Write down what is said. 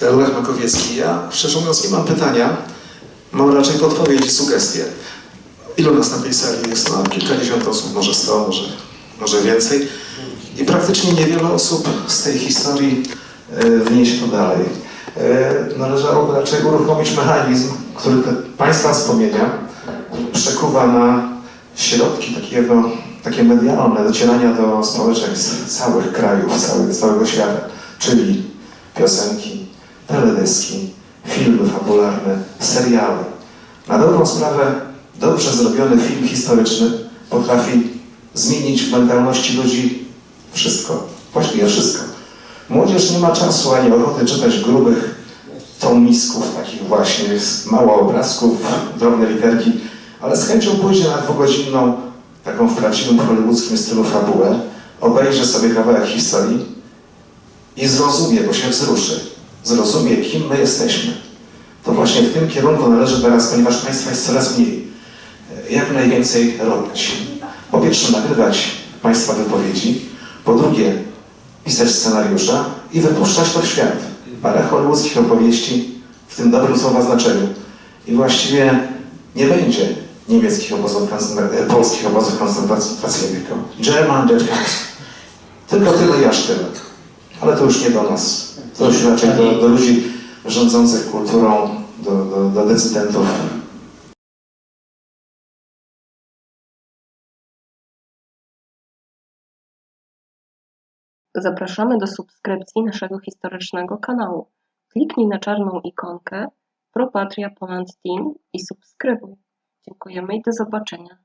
Lech Makowiecki. Ja, szczerze mówiąc, nie mam pytania. Mam raczej podpowiedź, sugestie. Ilu nas na tej sali jest? No, kilkadziesiąt osób, może sto, może, może więcej. I praktycznie niewiele osób z tej historii e, wniesie to dalej. E, Należałoby raczej uruchomić mechanizm, który te Państwa wspomnienia przekuwa na środki takiego, takie medialne docierania do społeczeństw całych krajów, całego świata, czyli piosenki, teledyski, filmy fabularne, seriale. Na dobrą sprawę dobrze zrobiony film historyczny potrafi zmienić w mentalności ludzi wszystko, właściwie wszystko. Młodzież nie ma czasu ani ochoty czytać grubych tomisków, takich właśnie mało obrazków, drobne literki, ale z chęcią pójdzie na dwugodzinną, taką w prawdziwym hollywoodzkim stylu fabułę, obejrzy sobie kawałek historii i zrozumie, bo się wzruszy, zrozumie, kim my jesteśmy. To właśnie w tym kierunku należy teraz, ponieważ Państwa jest coraz mniej, jak najwięcej robić. Po pierwsze, nagrywać Państwa wypowiedzi, po drugie, pisać scenariusze i wypuszczać to w świat. Parę hollywoodzkich opowieści w tym dobrym słowa znaczeniu. I właściwie nie będzie niemieckich obozów, e, polskich obozów koncentracyjnych. German Dead. Tylko tyle i aż tyle. Ale to już nie do nas. Już raczej do, do ludzi rządzących kulturą, do, do, do decydentów. Zapraszamy do subskrypcji naszego historycznego kanału. Kliknij na czarną ikonkę Pro Patria Poland Team i subskrybuj. Dziękujemy i do zobaczenia.